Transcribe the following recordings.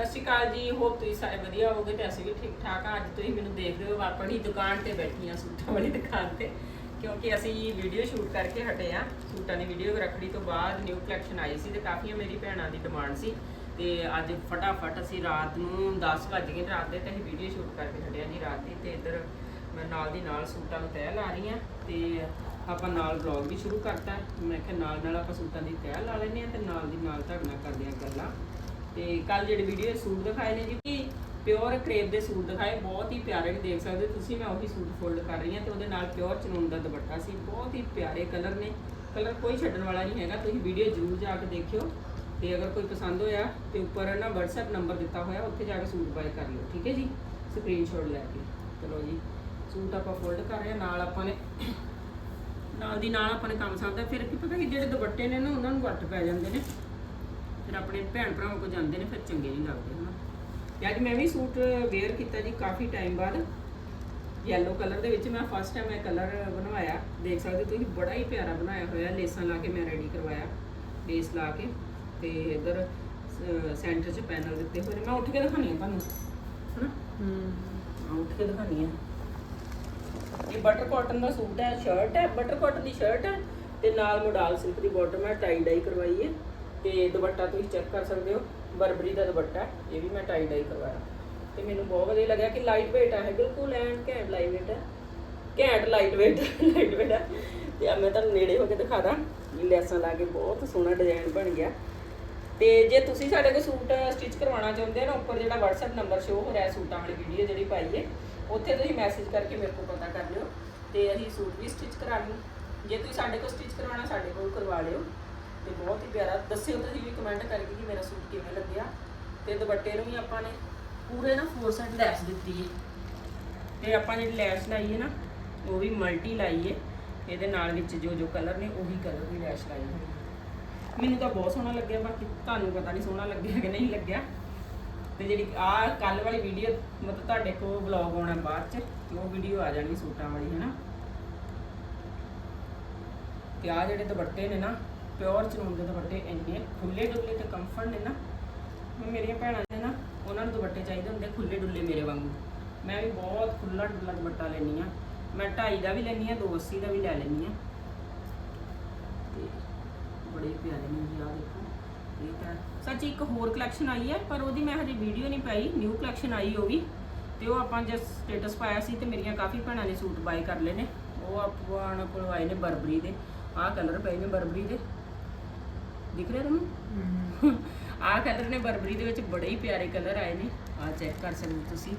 ਸਤਿ ਸ਼੍ਰੀ ਅਕਾਲ ਜੀ ਹੋਪ ਤੁਸੀਂ ਸਾਰੇ ਵਧੀਆ ਹੋਵੋਗੇ ਤੇ ਅਸੀਂ ਵੀ ਠੀਕ ਠਾਕ ਆ। ਅੱਜ ਤੁਸੀਂ ਮੈਨੂੰ ਦੇਖ ਰਹੇ ਹੋ ਆਪਣੀ ਦੁਕਾਨ ਤੇ ਬੈਠੀ ਆ ਸੂਟਾਂ ਵਾਲੀ ਦੁਕਾਨ ਤੇ, ਕਿਉਂਕਿ ਅਸੀਂ ਵੀਡੀਓ ਸ਼ੂਟ ਕਰਕੇ ਹਟੇ ਆ। ਸੂਟਾਂ ਦੀ ਵੀਡੀਓ ਰੱਖੜੀ ਤੋਂ ਬਾਅਦ ਨਿਊ ਕਲੈਕਸ਼ਨ ਆਈ ਸੀ ਤੇ ਕਾਫੀ ਮੇਰੀ ਭੈਣਾਂ ਦੀ ਡਿਮਾਂਡ ਸੀ। ਤੇ ਅੱਜ ਫਟਾਫਟ ਅਸੀਂ ਰਾਤ ਨੂੰ 10 ਵਜ ਗਏ ਰਾਤ ਦੇ ਤੇ ਅਸੀਂ ਵੀਡੀਓ ਸ਼ੂਟ ਕਰਕੇ ਹਟੇ ਆ ਜੀ ਰਾਤ ਦੀ ਤੇ ਇੱਧਰ ਮੈਂ ਨਾਲ ਦੀ ਨਾਲ ਸੂਟਾਂ ਨੂੰ ਤੈਅ ਲਾ ਰਹੀ ਆ ਤੇ ਆਪਾਂ ਨਾਲ ਵਲੌਗ ਵੀ ਸ਼ੁਰੂ ਕਰਤਾ। ਮੈਂ ਕਿਹਾ ਨਾਲ ਨਾਲ ਆਪਾਂ ਸੂਟਾਂ ਦੀ ਤੈਅ ਲਾ ਲੈਨੇ ਆ ਤੇ ਨਾਲ ਦੀ ਨਾਲ ਤੁਹਾਡੇ ਨਾਲ ਕਰਦੇ ਆ ਗੱਲਾਂ। ਤੇ ਕੱਲ ਜਿਹੜੇ ਵੀਡੀਓ ਸੂਟ ਦਿਖਾਏ ਨੇ ਜੀ ਪਿਓਰ ਕਰੇਪ ਦੇ ਸੂਟ ਦਿਖਾਏ, ਬਹੁਤ ਹੀ ਪਿਆਰੇ ਨੇ, ਦੇਖ ਸਕਦੇ ਹੋ ਤੁਸੀਂ, ਮੈਂ ਉਹੀ ਸੂਟ ਫੋਲਡ ਕਰ ਰਹੀ ਹਾਂ ਤੇ ਉਹਦੇ ਨਾਲ ਪਿਓਰ ਚਨੂਨ ਦਾ ਦੁਪੱਟਾ ਸੀ, ਬਹੁਤ ਹੀ ਪਿਆਰੇ ਕਲਰ ਨੇ ਕਲਰ ਕੋਈ ਛੱਡਣ ਵਾਲਾ ਨਹੀਂ ਹੈਗਾ, ਤੁਸੀਂ ਵੀਡੀਓ ਜ਼ਰੂਰ ਜਾ ਕੇ ਦੇਖਿਓ ਤੇ ਅਗਰ ਕੋਈ ਪਸੰਦ ਹੋਇਆ ਤੇ ਉੱਪਰ ਨਾ WhatsApp ਨੰਬਰ ਦਿੱਤਾ ਹੋਇਆ, ਉੱਥੇ ਜਾ ਕੇ ਸੂਟ ਬਾਏ ਕਰ ਲਿਓ, ਠੀਕ ਹੈ ਜੀ? ਸਕਰੀਨਸ਼ਾਟ ਲੈ ਕੇ, ਚਲੋ ਜੀ, ਸੂਟ ਆਪਾਂ ਫੋਲਡ ਕਰ ਰਹੇ ਹਾਂ, ਨਾਲ ਆਪਾਂ ਨੇ, ਨਾਲ ਦੀ ਨਾਲ ਆਪਾਂ ਨੇ ਕੰਮ ਸਾਧਦਾ ਫਿਰ ਕੀ ਪਤਾ ਕਿ ਜਿਹੜੇ ਦੁਪੱਟੇ ਨੇ ਨਾ, ਉਹਨਾਂ ਨੂੰ ਵੱਟ ਪੈ ਜਾਂਦੇ ਨੇ। ਫਿਰ ਆਪਣੇ ਭੈਣ ਭਰਾਵਾਂ ਕੋਲ ਜਾਂਦੇ ਨੇ ਫਿਰ ਚੰਗੇ ਨਹੀਂ ਲੱਗਦੇ ਹਨਾ। ਤੇ ਅੱਜ ਮੈਂ ਵੀ ਸੂਟ ਵੇਅਰ ਕੀਤਾ ਜੀ ਕਾਫੀ ਟਾਈਮ ਬਾਅਦ। ਯੈਲੋ ਕਲਰ ਦੇ ਵਿੱਚ ਮੈਂ ਫਸਟ ਟਾਈਮ ਇਹ ਕਲਰ ਬਣਵਾਇਆ। ਦੇਖ ਸਕਦੇ ਹੋ ਤੁਸੀਂ ਬੜਾ ਹੀ ਪਿਆਰਾ ਬਣਾਇਆ ਹੋਇਆ। ਲੇਸਾਂ ਲਾ ਕੇ ਮੈਂ ਰੈਡੀ ਕਰਵਾਇਆ ਲੇਸ ਲਾ ਕੇ। ਤੇ ਇਧਰ ਸੈਂਟਰ 'ਚ ਪੈਨਲ ਦਿੱਤੇ ਹੋਏ ਨੇ। ਮੈਂ ਉੱਠ ਕੇ ਦਿਖਾਣੀ ਆ ਤੁਹਾਨੂੰ ਹਨਾ? ਹਾਂ। ਉੱਠ ਕੇ ਦਿਖਾਣੀ ਆ। ਇਹ ਬਟਰ ਕਾਟਨ ਦਾ ਸੂਟ ਹੈ ਸ਼ਰਟ ਹੈ। ਬਟਰ ਕਾਟਨ ਦੀ ਸ਼ਰਟ ਹੈ। ਤੇ ਨਾਲ ਮੋਡਲ ਸਿਲਕ ਦੀ ਬਾਟਮ ਹੈ। ਟਾਈ ਡਾਈ ਕਰਵਾਈ ਹੈ। ਤੇ ਦੁਪੱਟਾ ਤੁਸੀਂ ਚੈੱਕ ਕਰ ਸਕਦੇ ਹੋ, ਬਰਬਰੀ ਦਾ ਦੁਪੱਟਾ, ਇਹ ਵੀ ਮੈਂ ਟਾਈ ਡਾਈ ਕਰਵਾਇਆ। ਤੇ ਮੈਨੂੰ ਬਹੁਤ ਵਧੀਆ ਲੱਗਿਆ ਕਿ ਲਾਈਟ weight ਹੈ ਬਿਲਕੁਲ ਐਂਡ ਘੈਂਟ ਲਾਈਟ weight ਹੈ ਘੈਂਟ ਲਾਈਟ weight ਲਾਈਟ weight ਹੈ ਤੇ ਆ ਮੈਂ ਤੁਹਾਨੂੰ ਨੇੜੇ ਹੋ ਕੇ ਦਿਖਾ ਦਾਂ ਲੈਸਾਂ ਲਾ ਕੇ ਬਹੁਤ ਸੋਹਣਾ ਡਿਜ਼ਾਈਨ ਬਣ ਗਿਆ। ਤੇ ਜੇ ਤੁਸੀਂ ਸਾਡੇ ਕੋਲ ਸੂਟ ਸਟਿਚ ਕਰਵਾਉਣਾ ਚਾਹੁੰਦੇ ਹੋ ਨਾ, ਉੱਪਰ ਜਿਹੜਾ WhatsApp ਨੰਬਰ ਸ਼ੋ ਹੋ ਰਿਹਾ, ਸੂਟਾਂ ਵਾਲੀ ਵੀਡੀਓ ਜਿਹੜੀ ਪਾਈ ਹੈ, ਉੱਥੇ ਤੁਸੀਂ ਮੈਸੇਜ ਕਰਕੇ ਮੇਰੇ ਕੋਲ ਪਤਾ ਕਰ ਲਿਓ। ਤੇ ਅਸੀਂ ਸੂਟ ਵੀ ਸਟਿਚ ਕਰਾ ਲਈਏ। ਜੇ ਤੁਸੀਂ ਸਾਡੇ ਕੋਲ ਸਟਿਚ ਕਰਵਾਉਣਾ, ਸਾਡੇ ਕੋਲ ਕਰਵਾ ਲਿਓ। ਤੇ ਬਹੁਤ ਹੀ ਪਿਆਰਾ। ਦੱਸਿਓ ਤੁਸੀਂ ਵੀ ਕਮੈਂਟ ਕਰਕੇ ਕਿ ਮੇਰਾ ਸੂਟ ਕਿਵੇਂ ਲੱਗਿਆ। ਤੇ ਦੁਪੱਟੇ ਨੂੰ ਵੀ ਆਪਾਂ ਨੇ ਪੂਰੇ ਨਾ ਫੋਰ ਸਾਈਡ ਲੈਸ ਦਿੱਤੀ ਹੈ। ਤੇ ਆਪਾਂ ਜਿਹੜੀ ਲੈਸ ਲਾਈ ਹੈ ਨਾ, ਉਹ ਵੀ ਮਲਟੀ ਲਾਈ ਹੈ। ਇਹਦੇ ਨਾਲ ਵਿੱਚ ਜੋ ਜੋ ਕਲਰ ਨੇ, ਉਹੀ ਕਲਰ ਦੀ ਲੈਸ ਲਾਈ ਹੋਈ ਹੈ। ਮੈਨੂੰ ਤਾਂ ਬਹੁਤ ਸੋਹਣਾ ਲੱਗਿਆ, ਬਾਕੀ ਤੁਹਾਨੂੰ ਪਤਾ ਨਹੀਂ ਸੋਹਣਾ ਲੱਗਿਆ ਕਿ ਨਹੀਂ ਲੱਗਿਆ। ਤੇ ਜਿਹੜੀ ਆ ਕੱਲ ਵਾਲੀ ਵੀਡੀਓ ਮਤਲਬ ਤੁਹਾਡੇ ਕੋਲ ਵਲੌਗ ਆਉਣਾ ਬਾਅਦ ਚ, ਤੇ ਉਹ ਵੀਡੀਓ ਆ ਜਾਣੀ ਸੂਟਾਂ ਵਾਲੀ ਹੈ ਨਾ ਤੇ ਆ ਜਿਹੜੇ ਦੁਪੱਟੇ ਨੇ ਨਾ ਪਿਓਰ ਚਨੂਨ ਦੇ ਦੁਪੱਟੇ ਇੰਨੇ ਖੁੱਲੇ ਡੁੱਲੇ ਤੇ ਕੰਫਰਟ ਨੇ ਨਾ ਮੈਂ ਮੇਰੀਆਂ ਭੈਣਾਂ ਨੇ ਨਾ ਉਹਨਾਂ ਨੂੰ ਦੁਪੱਟੇ ਚਾਹੀਦੇ ਹੁੰਦੇ ਖੁੱਲੇ ਡੁੱਲੇ ਮੇਰੇ ਵਾਂਗੂ। ਮੈਂ ਵੀ ਬਹੁਤ ਖੁੱਲਾ ਡੁੱਲਾ ਦੁਪੱਟਾ ਲੈਣੀ ਆ ਮੈਂ 2.5 ਦਾ ਵੀ ਲੈਣੀ ਆ 280 ਦਾ ਵੀ ਲੈ ਲੈਣੀ ਆ ਤੇ ਬੜੇ ਪਿਆਰੇ ਨੇ ਜੀ ਆ ਦੇਖੋ। ਇਹ ਤਾਂ ਸੱਚ ਇੱਕ ਹੋਰ ਕਲੈਕਸ਼ਨ ਆਈ ਹੈ, ਪਰ ਉਹਦੀ ਮੈਂ ਹਜੇ ਵੀਡੀਓ ਨਹੀਂ ਪਾਈ। ਨਿਊ ਕਲੈਕਸ਼ਨ ਆਈ ਉਹ ਵੀ। ਤੇ ਉਹ ਆਪਾਂ ਜਸ ਸਟੇਟਸ ਪਾਇਆ ਸੀ ਤੇ ਮੇਰੀਆਂ ਕਾਫੀ ਭੈਣਾਂ ਨੇ ਸੂਟ ਬਾਈ ਕਰ ਲਏ ਨੇ। ਉਹ ਆਪਾਂ ਕੋਲ ਆਏ ਨੇ ਬਰਬਰੀ ਦੇ। ਆਹ ਕਲਰ ਪਏ ਨੇ ਬਰਬਰੀ ਦੇ। ਦਿਖ ਰਿਹਾ ਤੁਹਾਨੂੰ? ਆਹ ਕਲਰ ਨੇ ਬਰਬਰੀ ਦੇ ਵਿੱਚ ਬੜੇ ਹੀ ਪਿਆਰੇ ਕਲਰ ਆਏ ਨੇ। ਆਹ ਚੈੱਕ ਕਰ ਸਕਦੇ ਹੋ ਤੁਸੀਂ।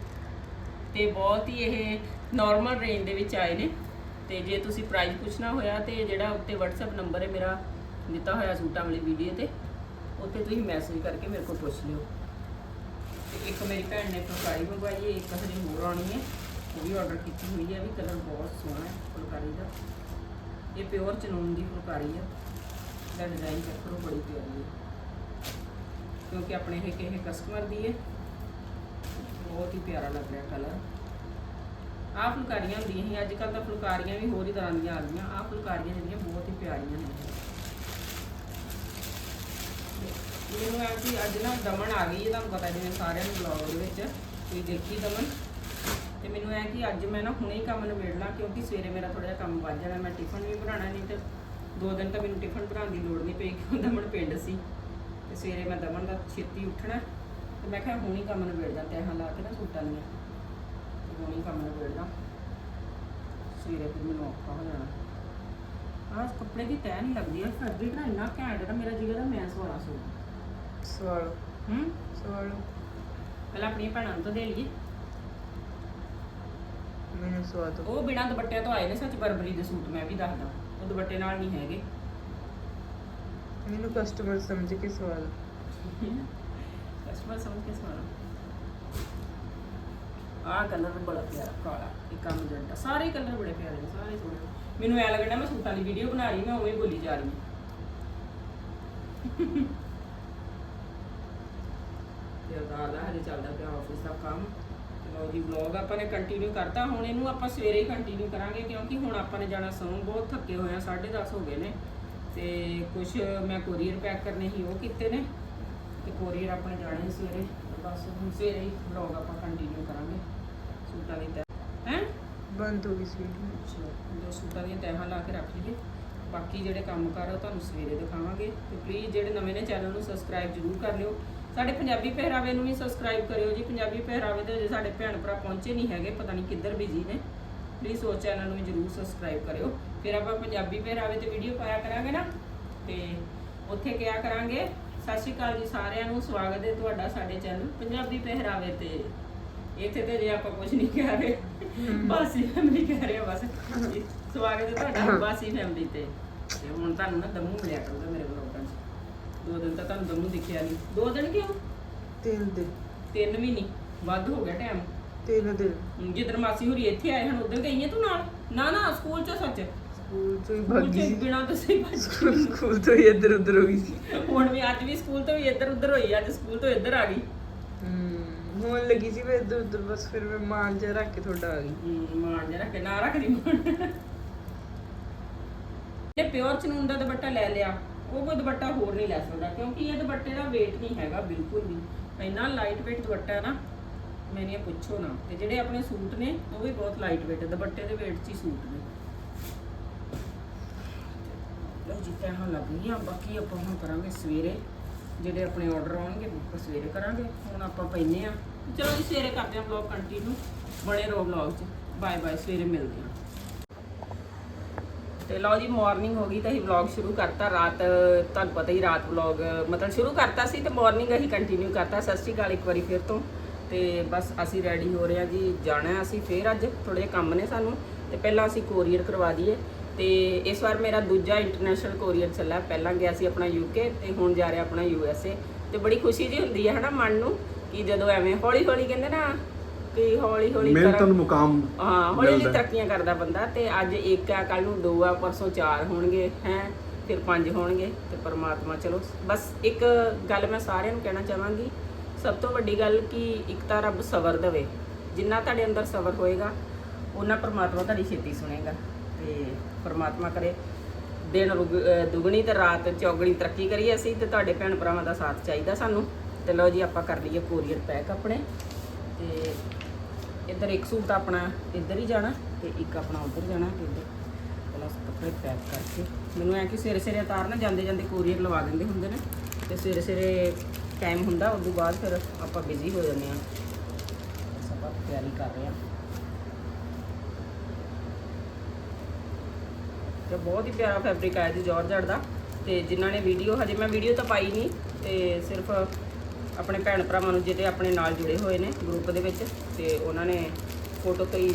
ਤੇ ਬਹੁਤ ਹੀ ਇਹ ਨਾਰਮਲ ਰੇਂਜ ਦੇ ਵਿੱਚ ਆਏ ਨੇ। ਤੇ ਜੇ ਤੁਸੀਂ ਪ੍ਰਾਈਸ ਪੁੱਛਣਾ ਹੋਇਆ ਤੇ ਜਿਹੜਾ ਉੱਤੇ WhatsApp ਨੰਬਰ ਹੈ ਮੇਰਾ ਦਿੱਤਾ ਹੋਇਆ ਸੂਟਾਂ ਵਾਲੀ ਵੀਡੀਓ ਤੇ ਉੱਤੇ ਤੁਸੀਂ ਮੈਸੇਜ ਕਰਕੇ ਮੇਰੇ ਕੋਲ ਪੁੱਛ ਲਿਓ। ਤੇ ਇੱਕ ਮੇਰੀ ਭੈਣ ਨੇ ਫੁਲਕਾਰੀ ਮੰਗਵਾਈ ਹੈ ਇੱਕ ਹਜੇ ਹੋਰ ਆਉਣੀ ਹੈ। ਉਹ ਵੀ ਆਰਡਰ ਕੀਤੀ ਹੋਈ ਹੈ ਵੀ ਕਲਰ ਬਹੁਤ ਸੋਹਣਾ ਹੈ ਫੁਲਕਾਰੀ ਦਾ। ਇਹ ਪਿਓਰ ਚਨੂਨ ਦੀ ਫੁਲਕਾਰੀ ਹੈ ਦਾ ਡਿਜ਼ਾਈਨ ਚੈੱਕ ਬੜੀ ਪਿਆਰੀ ਹੈ। ਕਿਉਂਕਿ ਆਪਣੇ ਇਹ ਕਿਸੇ ਕਸਟਮਰ ਦੀ ਹੈ। ਬਹੁਤ ਹੀ ਪਿਆਰਾ ਲੱਗ ਰਿਹਾ ਕਲਰ ਆਹ ਫੁਲਕਾਰੀਆਂ ਹੁੰਦੀਆਂ ਸੀ ਅੱਜ ਕੱਲ ਤਾਂ ਫੁਲਕਾਰੀਆਂ ਵੀ ਹੋਰ ਹੀ ਤਰ੍ਹਾਂ ਦੀਆਂ ਆ ਗਈਆਂ। ਆਹ ਫੁਲਕਾਰੀਆਂ ਜਿਹੜੀਆਂ ਬਹੁਤ ਹੀ ਪਿਆਰੀਆਂ ਨੇ। ਮੈਨੂੰ ਐ ਕਿ ਅੱਜ ਨਾ ਦਮਨ ਆ ਗਈ ਹੈ, ਤੁਹਾਨੂੰ ਪਤਾ ਜਿਵੇਂ ਸਾਰਿਆਂ ਨੂੰ ਬਲੌਗ ਦੇ ਵਿੱਚ। ਤੁਸੀਂ ਦੇਖੀ ਦਮਨ? ਤੇ ਮੈਨੂੰ ਐ ਕਿ ਅੱਜ ਮੈਂ ਨਾ ਹੁਣੇ ਹੀ ਕੰਮ ਨਿਬੇੜਨਾ, ਕਿਉਂਕਿ ਸਵੇਰੇ ਮੇਰਾ ਥੋੜਾ ਜਿਹਾ ਕੰਮ ਵੱਧ ਜਾਣਾ, ਮੈਂ ਟਿਫਨ ਵੀ ਬਣਾਉਣਾ, ਨਹੀਂ ਤੇ ਦੋ ਦਿਨ ਤਾਂ ਮੈਨੂੰ ਟਿਫਨ ਬਣਾਉਣ ਦੀ ਲੋੜ ਨਹੀਂ ਪਈ ਕਿਉਂਕਿ ਦਮਨ ਪਿੰਡ ਸੀ ਤੇ ਸਵੇਰੇ ਮੈਂ ਦਮਨ ਦਾ ਛੇਤੀ ਉੱਠਣਾ ਤੇ ਮੈਂ ਕਿਹਾ ਹੁਣੀ ਕੰਮ ਨਿਬੇੜਦਾ ਤੈਹਾਂ ਲਾ ਕੇ ਨਾ ਸੂਟਾਂ ਦੀਆਂ। ਤੇ ਹੁਣੀ ਕੰਮ ਨਿਬੇੜਦਾ। ਸਵੇਰੇ ਫਿਰ ਮੈਨੂੰ ਔਖਾ ਹੋ ਜਾਣਾ। ਆਹ ਕੱਪੜੇ ਦੀ ਤੈਅ ਨਹੀਂ ਲੱਗਦੀ ਹੈ ਫੈਬਰਿਕ ਨਾ ਇੰਨਾ ਘੈਂਟ ਹੈ ਮੇਰਾ ਜਿਗਰ ਦਾ ਮੈਂ ਸਵਾਣਾ ਸੂਟ ਸਵਾਲੋ। ਹੂੰ? ਸਵਾਲੋ। ਪਹਿਲਾਂ ਆਪਣੀਆਂ ਭੈਣਾਂ ਨੂੰ ਤਾਂ ਦੇ ਲਈਏ। ਮੈਨੂੰ ਸਵਾਦ ਉਹ ਬਿਨਾਂ ਦੁਪੱਟਿਆਂ ਤੋਂ ਆਏ ਨੇ ਸੱਚ ਬਰਬਰੀ ਦੇ ਸੂਟ ਮੈਂ ਵੀ ਦੱਸਦਾ। ਉਹ ਦੁਪੱਟੇ ਨਾਲ ਨਹੀਂ ਹੈਗੇ। ਮੈਨੂੰ ਕਸਟਮਰ ਸਮਝ ਕੇ ਸਵਾਲ। ਕਸਟਮਰ ਸਮਝ ਕੇ ਸਵਾਣਾ ਆਹ ਕਲਰ ਬੜਾ ਪਿਆਰਾ ਕਾਲਾ ਇਹ ਕੰਮ ਜੰਟਾ। ਸਾਰੇ ਕਲਰ ਬੜੇ ਪਿਆਰੇ ਨੇ ਸਾਰੇ ਸੋਹਣੇ ਮੈਨੂੰ ਐ ਲੱਗਣਾ ਮੈਂ ਸੂਟਾਂ ਦੀ ਵੀਡੀਓ ਬਣਾ ਰਹੀ ਮੈਂ ਉਵੇਂ ਬੋਲੀ ਜਾ ਰਹੀ ਹਾਂ। ਤੇ ਉਹਦਾ ਹਜੇ ਚੱਲਦਾ ਪਿਆ ਆਫਿਸ ਦਾ ਕੰਮ। ਲਓ ਜੀ ਵਲੌਗ ਆਪਾਂ ਨੇ ਕੰਟੀਨਿਊ ਕਰਤਾ। ਹੁਣ ਇਹਨੂੰ ਆਪਾਂ ਸਵੇਰੇ ਹੀ ਕੰਟੀਨਿਊ ਕਰਾਂਗੇ ਕਿਉਂਕਿ ਹੁਣ ਆਪਾਂ ਨੇ ਜਾਣਾ ਸੌਂ ਬਹੁਤ ਥੱਕੇ ਹੋਏ ਆ 10:30 ਹੋ ਗਏ ਨੇ। ਤੇ ਕੁਝ ਮੈਂ ਕੋਰੀਅਰ ਪੈਕ ਕਰਨੇ ਸੀ ਉਹ ਕੀਤੇ ਨੇ। ਤੇ ਕੋਰੀਅਰ ਆਪਣੇ ਜਾਣੇ ਸਵੇਰੇ। ਤੇ ਬਸ ਹੁਣ ਸਵੇਰੇ ਹੀ ਵਲੌਗ ਆਪਾਂ ਕੰਟੀਨਿਊ ਕਰਾਂਗੇ। ਸੂਟਾਂ ਦੀ ਤੈਅ ਹੈ? ਬੰਦ ਹੋ ਗਈ ਸੀ ਜੋ ਸੂਟਾਂ ਦੀਆਂ ਤੈਹਾਂ ਲਾ ਕੇ ਰੱਖ ਲਈਏ। ਬਾਕੀ ਜਿਹੜੇ ਕੰਮ ਕਰ ਉਹ ਤੁਹਾਨੂੰ ਸਵੇਰੇ ਦਿਖਾਵਾਂਗੇ। ਤੇ ਪਲੀਜ਼ ਜਿਹੜੇ ਨਵੇਂ ਨੇ ਚੈਨਲ ਨੂੰ ਸਬਸਕ੍ਰਾਈਬ ਜ਼ਰੂਰ ਕਰ ਲਿਓ। ਸਾਡੇ ਪੰਜਾਬੀ ਪਹਿਰਾਵੇ ਨੂੰ ਵੀ ਸਬਸਕ੍ਰਾਈਬ ਕਰਿਓ ਜੀ। ਪੰਜਾਬੀ ਪਹਿਰਾਵੇ ਦੇ ਜੇ ਸਾਡੇ ਭੈਣ ਭਰਾ ਪਹੁੰਚੇ ਨਹੀਂ ਹੈਗੇ ਪਤਾ ਨਹੀਂ ਕਿੱਧਰ ਬਿਜ਼ੀ ਨੇ। ਪਲੀਜ਼ ਉਹ ਚੈਨਲ ਨੂੰ ਜ਼ਰੂਰ ਸਬਸਕ੍ਰਾਈਬ ਕਰਿਓ। ਫਿਰ ਆਪਾਂ ਪੰਜਾਬੀ ਪਹਿਰਾਵੇ ਤੇ ਵੀਡੀਓ ਪਾਇਆ ਕਰਾਂਗੇ ਨਾ ਤੇ ਉੱਥੇ ਕਿਹਾ ਕਰਾਂਗੇ? ਸਤਿ ਸ਼੍ਰੀ ਅਕਾਲ ਜੀ ਸਾਰਿਆਂ ਨੂੰ। ਸਵਾਗਤ ਹੈ ਤੁਹਾਡਾ ਸਾਡੇ ਚੈਨਲ ਪੰਜਾਬੀ ਪਹਿਰਾਵੇ ਤੇ। ਇੱਥੇ ਤੇ ਜੇ ਆਪਾਂ ਕੁਝ ਨਹੀਂ ਕਹਿ ਰਹੇ ਬਾਸੀ ਫੈਮਿਲੀ ਕਹਿ ਰਹੇ ਬਸ। ਸਵਾਗਤ ਹੈ ਤੁਹਾਡਾ ਬਾਸੀ ਫੈਮਿਲੀ ਤੇ। ਹੁਣ ਤੁਹਾਨੂੰ ਨਾ ਦਮੂ ਮਿਲਿਆ ਕਰੂਗਾ ਮੇਰੇ 'ਚ ਦੋ ਦਿਨ ਤਾਂ ਤੁਹਾਨੂੰ ਦਮੂ ਦਿਖਿਆ ਨਹੀਂ ਦੋ ਦਿਨ ਕਿਉਂ? ਤਿੰਨ ਦਿਨ। ਤਿੰਨ ਵੀ ਨਹੀਂ ਵੱਧ ਹੋ ਗਿਆ ਟਾਈਮ ਤਿੰਨ ਦਿਨ। ਜਿੱਦਣ ਮਾਸੀ ਹੋਰੀ ਇੱਥੇ ਆਏ ਹਨ ਉਦੋਂ ਗਈ ਹੈ ਤੂੰ ਨਾਲ? ਨਾ ਨਾ ਸਕੂਲ 'ਚ ਸੱਚ। ਸਕੂਲ ਤੋਂ ਹੀ ਸਕੂਲ ਭੱਗੀ 'ਚ ਸੀ ਬਿਨਾਂ ਦੱਸੇ ਹੀ ਭੱਜ ਸਕੂਲ ਸਕੂਲ ਤੋਂ ਹੀ ਇੱਧਰ ਉੱਧਰ ਹੋ ਗਈ ਸੀ। ਹੁਣ ਵੀ ਅੱਜ ਵੀ ਸਕੂਲ ਤੋਂ ਵੀ ਇੱਧਰ ਉੱਧਰ ਹੋਈ ਅੱਜ ਸਕੂਲ ਤੋਂ ਇੱਧਰ ਆ ਗਈ। ਹਮ, ਹੋਣ ਲੱਗੀ ਸੀ ਮੈਂ ਇੱਧਰ ਉੱਧਰ ਬਸ ਫਿਰ ਮੈਂ ਮਾਨ ਜਿਹਾ ਰੱਖ ਕੇ ਤੁਹਾਡਾ ਆ ਗਈ। ਮਾਣ ਜਰਾ ਕਿ ਨਾ ਰੱਖਦੀ ਮਾਣ ਇਹ ਪਿਓਰ ਚਨੂਨ ਦਾ ਦੁਪੱਟਾ ਲੈ ਲਿਆ ਉਹ ਕੋਈ ਦੁਪੱਟਾ ਹੋਰ ਨਹੀਂ ਲੈ ਸਕਦਾ, ਕਿਉਂਕਿ ਇਹ ਦੁਪੱਟੇ ਦਾ weight ਨਹੀਂ ਹੈਗਾ, ਬਿਲਕੁਲ ਵੀ। ਇੰਨਾ ਲਾਈਟ weight ਦੁਪੱਟਾ ਹੈ ਨਾ ਮੈਨੇ ਇਹ ਪੁੱਛੋ ਨਾ। ਤੇ ਜਿਹੜੇ ਆਪਣੇ ਸੂਟ ਨੇ, ਉਹ ਵੀ ਬਹੁਤ ਲਾਈਟ weight ਹੈ ਦੁਪੱਟੇ ਦੇ weight 'ਚ ਹੀ ਸੂਟ ਨੇ। ਲਓ ਜੀ ਤੈਹਾਂ ਲੱਗ ਗਈਆਂ। ਬਾਕੀ ਆਪਾਂ ਹੁਣ ਕਰਾਂਗੇ ਸਵੇਰੇ। ਜਿਹੜੇ ਆਪਣੇ ਆਰਡਰ ਆਉਣਗੇ, ਆਪਾਂ ਸਵੇਰੇ ਕਰਾਂਗੇ। ਹੁਣ ਆਪਾਂ ਪੈਨੇ ਆ ਚਲੋ ਜੀ, ਸਵੇਰੇ ਕਰਦੇ ਆ ਵਲੌਗ ਕੰਟੀਨਿਊ ਬਣੇ ਰਹੋ ਵਲੌਗ 'ਚ। ਬਾਏ ਬਾਏ ਸਵੇਰੇ ਮਿਲਦੇ ਆ ਤੇ ਲਓ ਜੀ ਮਾਰਨਿੰਗ ਹੋ ਗਈ ਤਾਂ ਅਸੀਂ ਵਲੌਗ ਸ਼ੁਰੂ ਕਰਤਾ ਰਾਤ। ਤੁਹਾਨੂੰ ਪਤਾ ਹੀ ਰਾਤ ਵਲੌਗ ਮਤਲਬ ਸ਼ੁਰੂ ਕਰਤਾ ਸੀ ਤੇ ਮਾਰਨਿੰਗ ਅਸੀਂ ਕੰਟੀਨਿਊ ਕਰਤਾ। ਸਤਿ ਸ਼੍ਰੀ ਅਕਾਲ ਇੱਕ ਵਾਰੀ ਫਿਰ ਤੋਂ। ਤੇ ਬਸ ਅਸੀਂ ਰੈਡੀ ਹੋ ਰਹੇ ਹਾਂ ਜੀ, ਜਾਣਾ ਅਸੀਂ ਫੇਰ ਅੱਜ। ਥੋੜੇ ਕੰਮ ਨੇ ਸਾਨੂੰ। ਤੇ ਪਹਿਲਾਂ ਅਸੀਂ ਕੋਰੀਅਰ ਕਰਵਾ ਦਈਏ। ਤੇ ਇਸ ਵਾਰ ਮੇਰਾ ਦੂਜਾ ਇੰਟਰਨੈਸ਼ਨਲ ਕੋਰੀਅਰ ਚੱਲਾ ਪਹਿਲਾਂ ਗਿਆ ਸੀ ਆਪਣਾ ਯੂਕੇ ਤੇ ਹੁਣ ਜਾ ਰਿਹਾ ਆਪਣਾ ਯੂਐਸਏ ਤੇ ਬੜੀ ਖੁਸ਼ੀ ਜੀ ਹੁੰਦੀ ਹੈ ਹਨਾ ਮਨ ਨੂੰ ਕਿ ਜਦੋਂ ਐਵੇਂ ਹੌਲੀ ਹੌਲੀ ਕਹਿੰਦੇ ਨਾ ਕਿ ਹੌਲੀ ਹੌਲੀ ਮਿਹਨਤ ਨੂੰ ਮੁਕਾਮ ਹਾਂ ਹੌਲੀ ਹੌਲੀ। ਤਰੱਕੀਆਂ ਕਰਦਾ ਬੰਦਾ ਤੇ ਅੱਜ ਇੱਕ ਆ ਕੱਲ ਨੂੰ ਦੋ ਆ ਪਰਸੋਂ ਚਾਰ ਹੋਣਗੇ ਹੈ ਫਿਰ ਪੰਜ ਹੋਣਗੇ ਤੇ ਪਰਮਾਤਮਾ ਚਲੋ ਬਸ ਇੱਕ ਗੱਲ ਮੈਂ ਸਾਰਿਆਂ ਨੂੰ ਕਹਿਣਾ ਚਾਹਾਂਗੀ। ਸਭ ਤੋਂ ਵੱਡੀ ਗੱਲ ਕਿ ਇੱਕ ਤਾਂ ਰੱਬ ਸਬਰ ਦੇਵੇ। ਜਿੰਨਾ ਤੁਹਾਡੇ ਅੰਦਰ ਸਬਰ ਹੋਏਗਾ ਉਹਨਾਂ ਪਰਮਾਤਮਾ ਤੁਹਾਡੀ ਛੇਤੀ ਸੁਣੇਗਾ ਤੇ ਪਰਮਾਤਮਾ ਕਰੇ। ਦਿਨ ਦੁਗਣੀ ਤੇ ਰਾਤ ਚੌਗਣੀ ਤਰੱਕੀ ਕਰੀਏ ਅਸੀਂ ਤੇ ਤੁਹਾਡੇ ਭੈਣ ਭਰਾਵਾਂ ਦਾ ਸਾਥ ਚਾਹੀਦਾ ਸਾਨੂੰ। ਤੇ ਲਓ ਜੀ ਆਪਾਂ ਕਰ ਲਈਏ ਕੋਰੀਅਰ ਪੈਕ ਆਪਣੇ ਤੇ ਇੱਧਰ ਇੱਕ ਸੂਟ ਆਪਣਾ ਇੱਧਰ ਹੀ ਜਾਣਾ ਤੇ ਇੱਕ ਆਪਣਾ ਉੱਧਰ ਜਾਣਾ ਤੇ ਇੱਧਰ। ਪਹਿਲਾਂ ਕੱਪੜੇ ਪੈਕ ਕਰਕੇ। ਮੈਨੂੰ ਐ ਕਿ ਸਵੇਰੇ ਸਵੇਰੇ ਉਤਾਰਨਾ ਜਾਂਦੇ ਜਾਂਦੇ ਕੋਰੀਅਰ ਲਵਾ ਦਿੰਦੇ ਹੁੰਦੇ ਨੇ। ਤੇ ਸਵੇਰੇ ਸਵੇਰੇ ਟਾਈਮ ਹੁੰਦਾ ਉਸ ਤੋਂ ਬਾਅਦ ਫਿਰ ਆਪਾਂ ਬਿਜ਼ੀ ਹੋ ਜਾਂਦੇ ਆ ਬਸ ਆਪਾਂ ਤਿਆਰੀ ਕਰ ਰਹੇ ਆ ਤੇ ਬਹੁਤ ਹੀ ਪਿਆਰਾ ਫੈਬਰਿਕ ਆਇਆ ਜੀ ਜਾਰਜਟ ਦਾ। ਤੇ ਜਿਨ੍ਹਾਂ ਨੇ ਵੀਡੀਓ ਹਜੇ ਮੈਂ ਵੀਡੀਓ ਤਾਂ ਪਾਈ ਨਹੀਂ। ਤੇ ਸਿਰਫ ਆਪਣੇ ਭੈਣ ਭਰਾਵਾਂ ਨੂੰ ਜਿਹੜੇ ਆਪਣੇ ਨਾਲ ਜੁੜੇ ਹੋਏ ਨੇ ਗਰੁੱਪ ਦੇ ਵਿੱਚ ਤੇ ਉਹਨਾਂ ਨੇ ਫੋਟੋ ਤੋਂ ਹੀ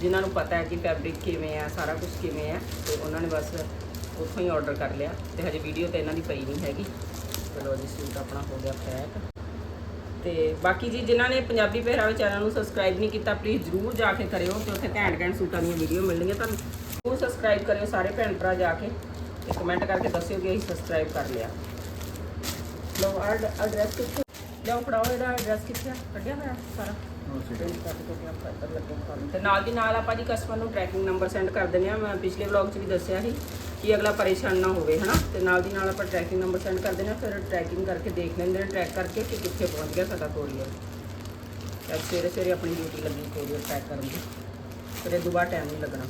ਜਿਨ੍ਹਾਂ ਨੂੰ ਪਤਾ ਹੈ ਕਿ ਫੈਬਰਿਕ ਕਿਵੇਂ ਆ, ਸਾਰਾ ਕੁਝ ਕਿਵੇਂ ਆ, ਤੇ ਉਹਨਾਂ ਨੇ ਬਸ ਉੱਥੋਂ ਹੀ ਆਰਡਰ ਕਰ ਲਿਆ ਤੇ ਹਜੇ ਵੀਡੀਓ ਤਾਂ ਇਹਨਾਂ ਦੀ ਪਈ ਨਹੀਂ ਹੈਗੀ। ਚਲੋ ਜੀ, ਸੂਟ ਆਪਣਾ ਹੋ ਗਿਆ ਪੈਕ ਤੇ ਬਾਕੀ ਜੀ, ਜਿਨ੍ਹਾਂ ਨੇ ਪੰਜਾਬੀ ਪਹਿਰਾਵੇ ਚੈਨਲ ਨੂੰ ਸਬਸਕ੍ਰਾਈਬ ਨਹੀਂ ਕੀਤਾ ਪਲੀਜ਼ ਜਰੂਰ ਜਾ ਕੇ ਕਰਿਓ, ਤੇ ਉੱਥੇ ਘੈਂਟ ਘੈਂਟ ਸੂਟਾਂ ਦੀਆਂ ਵੀਡੀਓ ਮਿਲਣਗੀਆਂ ਤੁਹਾਨੂੰ। ਜਰੂਰ ਸਬਸਕ੍ਰਾਈਬ ਕਰਿਓ ਸਾਰੇ ਭੈਣ ਭਰਾ ਜਾ ਕੇ ਤੇ ਕਮੈਂਟ ਕਰਕੇ ਦੱਸਿਓ ਕਿ ਅਸੀਂ ਸਬਸਕ੍ਰਾਈਬ ਕਰ ਲਿਆ। ਲਓ ਐਡਰੈਸ ਕਿੱਥੇ ਲਿਆਓ ਫੜਾਓ ਇਹਦਾ ਐਡਰੈਸ ਕਿੱਥੇ ਆ? ਕੱਢਿਆ ਹੋਇਆ ਸਾਰਾ? ਤੇ ਨਾਲ ਦੀ ਨਾਲ ਆਪਾਂ ਜੀ ਕਸਟਮਰ ਨੂੰ ਟਰੈਕਿੰਗ ਨੰਬਰ ਸੈਂਡ ਕਰ ਦਿੰਦੇ ਆ ਮੈਂ ਪਿਛਲੇ ਵਲੌਗ 'ਚ ਵੀ ਦੱਸਿਆ ਸੀ ਕਿ ਅਗਲਾ ਪਰੇਸ਼ਾਨ ਨਾ ਹੋਵੇ ਹਨਾ? ਤੇ ਨਾਲ ਦੀ ਨਾਲ ਆਪਾਂ ਟਰੈਕਿੰਗ ਨੰਬਰ ਸੈਂਡ ਕਰ ਦਿੰਦੇ ਆ ਫਿਰ ਟਰੈਕਿੰਗ ਕਰਕੇ ਦੇਖ ਲੈਂਦੇ ਨੇ ਟਰੈਕ ਕਰਕੇ ਕਿ ਕਿੱਥੇ ਪਹੁੰਚ ਗਿਆ ਸਾਡਾ ਕੋਰੀਅਰ ਅੱਜ ਸਵੇਰੇ ਸਵੇਰੇ ਆਪਣੀ ਡਿਊਟੀ ਲੱਗੀ ਕੋਰੀਅਰ ਪੈਕ ਕਰਨ ਦੀ। ਫਿਰ ਇਹ ਦੁਬਾਰਾ ਟਾਈਮ ਨਹੀਂ ਲੱਗਣਾ।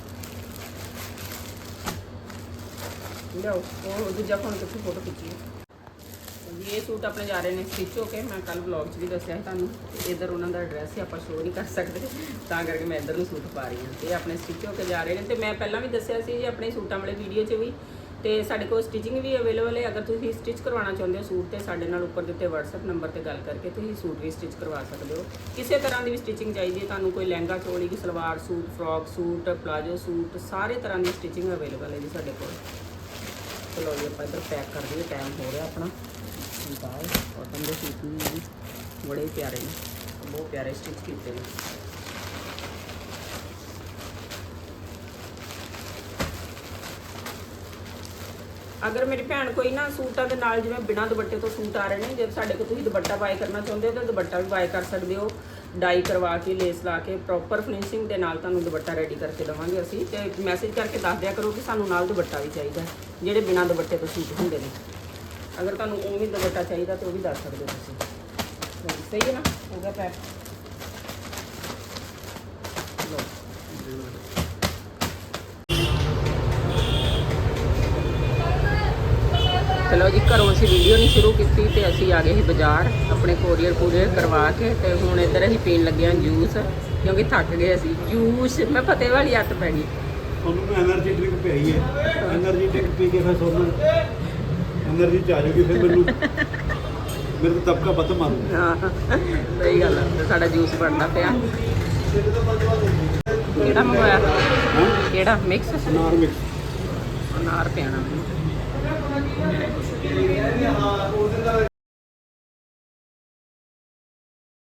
ਲਿਆਓ ਉਹ ਦੂਜਾ ਫੋਨ ਕਿੱਥੇ ਫੋਟੋ ਖਿੱਚੀ ਇਹ ਸੂਟ ਆਪਣੇ ਜਾ ਰਹੇ ਨੇ ਸਟਿਚ ਹੋ ਕੇ। ਮੈਂ ਕੱਲ ਵਲੌਗ 'ਚ ਵੀ ਦੱਸਿਆ ਸੀ ਤੁਹਾਨੂੰ ਤੇ ਇਧਰ ਉਹਨਾਂ ਦਾ ਐਡਰੈਸ ਹੀ ਆਪਾਂ ਸ਼ੋਅ ਨਹੀਂ ਕਰ ਸਕਦੇ। ਤਾਂ ਕਰਕੇ ਮੈਂ ਇਧਰ ਨੂੰ ਸੂਟ ਪਾ ਰਹੀ ਹਾਂ ਤੇ ਆਪਣੇ ਸਟਿਚ ਹੋ ਕੇ ਜਾ ਰਹੇ ਨੇ। ਤੇ ਮੈਂ ਪਹਿਲਾਂ ਵੀ ਦੱਸਿਆ ਸੀ ਜੀ ਆਪਣੇ ਸੂਟਾਂ ਵਾਲੇ ਵੀਡੀਓ 'ਚ ਵੀ, ਤੇ ਸਾਡੇ ਕੋਲ ਸਟਿਚਿੰਗ ਵੀ ਅਵੇਲੇਬਲ ਹੈ। ਅਗਰ ਤੁਸੀਂ ਸਟਿਚ ਕਰਵਾਉਣਾ ਚਾਹੁੰਦੇ ਹੋ ਸੂਟ ਤੇ ਸਾਡੇ ਨਾਲ ਉੱਪਰ ਦਿੱਤੇ WhatsApp ਨੰਬਰ ਤੇ ਗੱਲ ਕਰਕੇ ਤੁਸੀਂ ਸੂਟ ਵੀ ਸਟਿਚ ਕਰਵਾ ਸਕਦੇ ਹੋ। ਕਿਸੇ ਤਰ੍ਹਾਂ ਦੀ ਵੀ ਸਟਿਚਿੰਗ ਚਾਹੀਦੀ ਹੈ, ਤੁਹਾਨੂੰ ਕੋਈ ਲਹਿੰਗਾ, ਚੋਲੀ ਕੀ salwar suit frock suit palazzo suit, ਸਾਰੇ ਤਰ੍ਹਾਂ ਦੀ ਸਟਿਚਿੰਗ ਅਵੇਲੇਬਲ ਹੈ ਜੀ ਸਾਡੇ ਕੋਲ। ਚਲੋ ਜੀ, ਆਪਾਂ ਇੱਧਰ ਪੈਕ ਕਰ ਦਈਏ ਟਾਈਮ ਹੋ ਰਿਹਾ ਆਪਣਾ। ਬਾਲ ਕਾਟਨ ਦੇ ਸੂਟ ਨੇ ਜੀ, ਬੜੇ ਪਿਆਰੇ ਨੇ, ਬਹੁਤ ਪਿਆਰੇ ਸਟਿਚ ਕੀਤੇ ਨੇ। ਅਗਰ ਮੇਰੀ ਭੈਣ ਕੋਈ ਨਾ ਸੂਟਾਂ ਦੇ ਨਾਲ, ਜਿਵੇਂ ਬਿਨਾਂ ਦੁਪੱਟੇ ਤੋਂ ਸੂਟ ਆ ਰਹੇ ਨੇ, ਜੇ ਸਾਡੇ ਕੋਲ ਤੁਸੀਂ ਦੁਪੱਟਾ ਬਾਏ ਕਰਨਾ ਚਾਹੁੰਦੇ ਹੋ, ਤਾਂ ਦੁਪੱਟਾ ਵੀ ਬਾਏ ਕਰ ਸਕਦੇ ਹੋ। ਡਾਈ ਕਰਵਾ ਕੇ, ਲੇਸ ਲਾ ਕੇ ਪ੍ਰੋਪਰ ਫਿਨਿਸ਼ਿੰਗ ਦੇ ਨਾਲ ਤੁਹਾਨੂੰ ਦੁਪੱਟਾ ਰੈਡੀ ਕਰਕੇ ਦੇਵਾਂਗੇ ਅਸੀਂ ਤੇ ਮੈਸੇਜ ਕਰਕੇ ਦੱਸ ਦਿਆ ਕਰੋ ਕਿ ਸਾਨੂੰ ਨਾਲ ਦੁਪੱਟਾ ਵੀ ਚਾਹੀਦਾ ਜਿਹੜੇ ਬਿਨਾਂ ਦੁਪੱਟੇ ਤੋਂ ਸੂਟ ਹੁੰਦੇ ਨੇ। ਅਗਰ ਤੁਹਾਨੂੰ ਉਹ ਵੀ ਦੁਪੱਟਾ ਚਾਹੀਦਾ ਤਾਂ ਉਹ ਵੀ ਦੱਸ ਸਕਦੇ ਹੋ ਤੁਸੀਂ। ਸਹੀ ਹੈ ਨਾ? ਹੋ ਗਿਆ ਪੈਕ ਲਓ ਜੀ ਘਰੋਂ ਅਸੀਂ ਵੀਡੀਓ ਨਹੀਂ ਸ਼ੁਰੂ ਕੀਤੀ ਤੇ ਅਸੀਂ ਆ ਗਏ ਸੀ ਬਾਜ਼ਾਰ ਆਪਣੇ ਕੋਰੀਅਰ ਪੂਰੇ ਕਰਵਾ ਕੇ ਤੇ ਹੁਣ ਇੱਧਰ ਅਸੀਂ ਪੀਣ ਲੱਗੇ ਹਾਂ ਜੂਸ ਕਿਉਂਕਿ ਥੱਕ ਗਏ ਅਸੀਂ। ਜੂਸ ਮੈਂ ਫਤਿਹ ਵਾਲੀ ਹੱਥ ਪੈ ਗਈ। ਤੁਹਾਨੂੰ ਮੈਂ એનર્ਜੀ ਡਰਿੰਕ ਪਿਆਈ ਹੈ। એનર્ਜੀ ਡਰਿੰਕ ਪੀ ਕੇ ਫਿਰ ਤੁਹਾਨੂੰ એનર્ਜੀ ਚ ਆ ਜਾਊਗੀ ਫਿਰ ਮੈਨੂੰ। ਮੇਰੇ ਤੋਂ ਤਬਕਾ ਬੱਤ ਮਾਰੂ ਹਾਂ ਸਹੀ ਗੱਲ ਹੈ ਸਾਡਾ ਜੂਸ ਬਣਦਾ ਪਿਆ। ਕਿਹੜਾ ਮੰਗਵਾਇਆ? ਕਿਹੜਾ? ਮਿਕਸ ਨਾਰ ਮਿਕਸ ਨਾਰ ਪਿਆਣਾ। ਮੈਨੂੰ